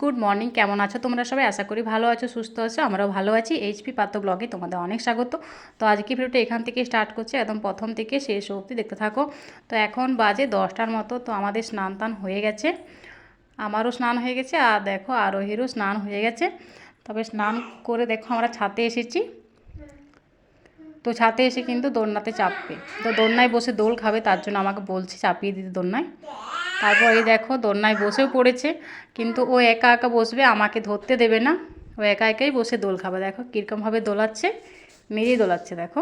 Good morning কেমন আছো তোমরা সবাই? আশা করি ভালো আছো, সুস্থ আছো, আমরাও ভালো আছি। এইচপি পাত্র ব্লগে তোমাদের অনেক স্বাগত। তো আজকে ভিডিওটা এখান থেকে স্টার্ট করছে, একদম প্রথম থেকে শেষ অবধি দেখতে থাকো। তো এখন বাজে দশটার মতো, তো আমাদের স্নান টান হয়ে গেছে। আমারও স্নান হয়ে গেছে, আর দেখো আরোহীরও স্নান হয়ে গেছে। তবে স্নান করে দেখো আমরা ছাতে এসেছি। তো ছাতে এসে কিন্তু দোলনাতে চাপবে। তো দোলনায় বসে দোল খাবে, তার জন্য আমাকে বলছে চাপিয়ে দিতে দোলনায়। তারপর এই দেখো দোলনায় বসেও পড়েছে, কিন্তু ও একা একা বসবে, আমাকে ধরতে দেবে না। ও একা একাই বসে দোল খাবে। দেখো কীরকমভাবে দোলাচ্ছে নিজেই দোলাচ্ছে, দেখো।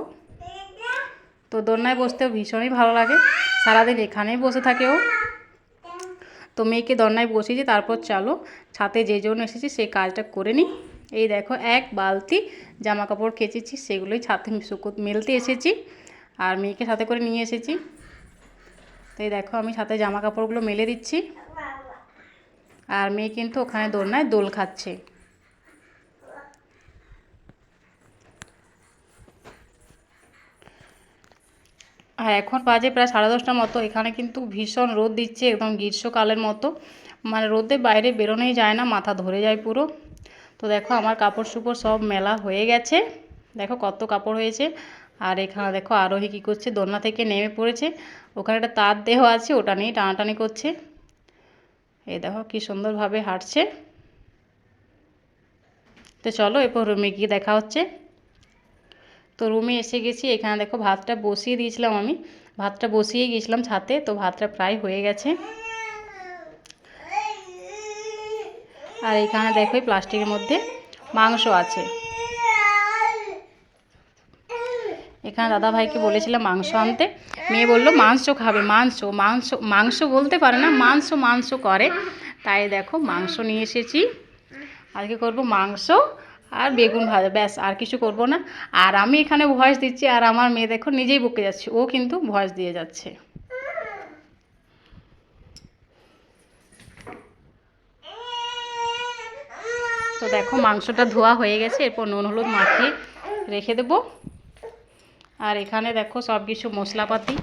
তো দোলনায় বসতেও ভীষণই ভালো লাগে। সারাদিন এখানেই বসে থাকে ও। তো মেয়েকে দোলনায় বসিয়েছি, তারপর চলো ছাতে যে জন্য এসেছি সেই কাজটা করে নিই। এই দেখো এক বালতি জামা কাপড় কেচেছি, সেগুলোই ছাতে শুকো মেলতে এসেছি, আর মেয়েকে সাথে করে নিয়ে এসেছি। তো এই দেখো আমি সাথে জামা কাপড়গুলো মেলে দিচ্ছি। আর মেয়ে কিন্তু ওখানে দোলনায় দোল খাচ্ছে। আর এখন বাজে প্রায় সাড়ে দশটার মতো। এখানে কিন্তু ভীষণ রোদ দিচ্ছে, একদম গ্রীষ্মকালের মতো। মানে রোদে বাইরে বেরোনোই যায় না, মাথা ধরে যায় পুরো। তো দেখো আমার কাপড় চোপড় সব মেলা হয়ে গেছে। দেখো কত কাপড় হয়েছে। আর এখানে দেখো আরোহী কী করছে? দোলনা থেকে নেমে পড়েছে। ওখানে একটা তার দেহ আছে, ওটা নিয়ে টানাটানি করছে। এ দেখো কী সুন্দরভাবে হাঁটছে। তো চলো এরপর রুমে গিয়ে দেখা হচ্ছে। তো রুমে এসে গেছি, এখানে দেখো ভাতটা বসিয়ে দিয়েছিলাম আমি। ভাতটা বসিয়ে গিয়েছিলাম ছাতে তো ভাতটা প্রায় হয়ে গেছে। আর এখানে দেখো প্লাস্টিকের মধ্যে মাংস আছে। এখানে দাদা ভাইকে বলেছিলাম মাংস আনতে। মেয়ে বলল, মাংস খাবে, মাংস মাংস মাংস বলতে পারে না, মাংস মাংস করে। তাই দেখো, মাংস নিয়ে এসেছি। আজকে করব মাংস আর বেগুন ভাজা, ব্যাস, আর কিছু করব না। আর আমি এখানে ভয়েস দিচ্ছি, আর আমার মেয়ে দেখো নিজেই বকে যাচ্ছে, ও কিন্তু ভয়েস দিয়ে যাচ্ছে। তো দেখো, মাংসটা ধোয়া হয়ে গেছে, এরপর নুন, হলুদ মাখিয়ে রেখে দেবো। আর এখানে দেখো সব কিছু মশলাপাতি।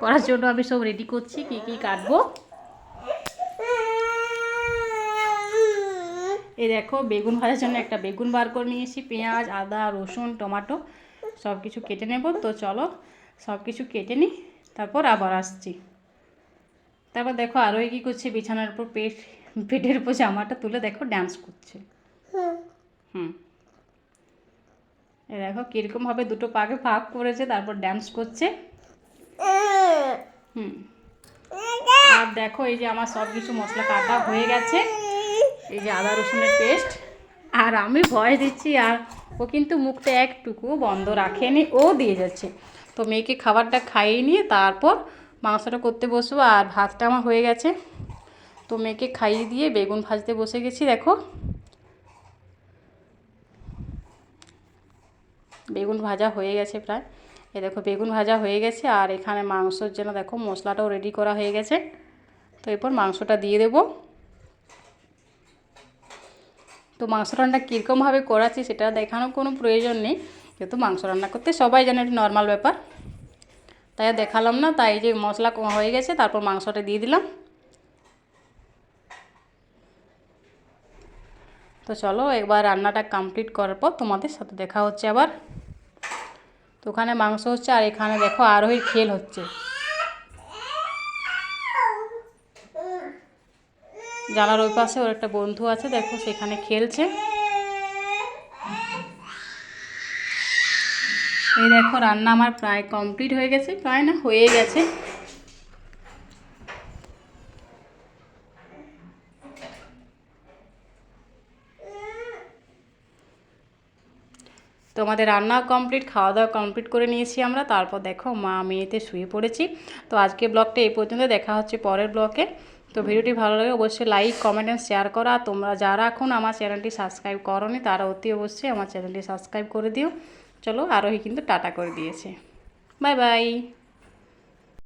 করার জন্য আমি সব রেডি করছি, কি কি কাটবো। এই দেখো, বেগুন ভাজার জন্য একটা বেগুন বার করে নিয়েছি, পেঁয়াজ, আদা, রসুন, টমাটো, সব কিছু কেটে নেব। তো চলো, সব কিছু কেটে নিই, তারপর আবার আসছি। তারপর দেখো আরও কী করছে, বিছানার উপর পেট, পেটের উপর জামাটা তুলে দেখো ডান্স করছে। হুম। দেখো কীরকমভাবে দুটো পাকে ফাঁক করেছে, তারপর ড্যান্স করছে। হুম। আর দেখো এই যে আমার সব কিছু মশলা কাটা হয়ে গেছে। এই যে আদা রসুনের পেস্ট আর আমি ভয় দিচ্ছি, আর ও কিন্তু মুখটা একটুকু বন্ধ রাখেনি, ও দিয়ে যাচ্ছে। তো মেয়েকে খাবারটা খাইয়ে নিয়ে তারপর মাংসটা করতে বসবো, আর ভাতটা আমার হয়ে গেছে। তো মেয়েকে খাইয়ে দিয়ে বেগুন ভাজতে বসে গেছি, দেখো। বেগুন ভাজা হয়ে গেছে প্রায়। এ দেখো, বেগুন ভাজা হয়ে গেছে আর এখানে মাংসর জন্য দেখো মশলাটাও রেডি করা হয়ে গেছে। তো এরপর মাংসটা দিয়ে দেব। তো মাংস রান্না কীরকমভাবে করাচ্ছি সেটা দেখানোর কোনো প্রয়োজন নেই। যেহেতু মাংস রান্না করতে সবাই জানে এটা নর্মাল ব্যাপার। তাই দেখালাম না, তাই যে মশলা হয়ে গেছে, তারপর মাংসটা দিয়ে দিলাম। তো চলো, একবার রান্নাটা কমপ্লিট করার পর তোমাদের সাথে দেখা হচ্ছে আবার। তো ওখানে মাংস হচ্ছে আর এখানে দেখো আরোহীর খেল হচ্ছে। জানার ওই পাশে ওর একটা বন্ধু আছে, দেখো সেখানে খেলছে। এই দেখো রান্না আমার প্রায় কমপ্লিট হয়ে গেছে, প্রায় না হয়ে গেছে। আমাদের রান্না কমপ্লিট খাওয়া দাওয়া কমপ্লিট করে নিয়েছি আমরা। তারপর দেখো মা মেয়েতে শুয়ে পড়েছি। তো আজকে ব্লগটা এই পর্যন্ত, দেখা হচ্ছে পরের ব্লগে তো ভিডিওটি ভালো লাগে অবশ্যই লাইক কমেন্ট অ্যান্ড শেয়ার করা। তোমরা যারা এখন আমার চ্যানেলটি সাবস্ক্রাইব করনি, তারা অতি অবশ্যই আমার চ্যানেলটি সাবস্ক্রাইব করে দিও। চলো আরোহী কিন্তু টাটা করে দিয়েছে। Bye bye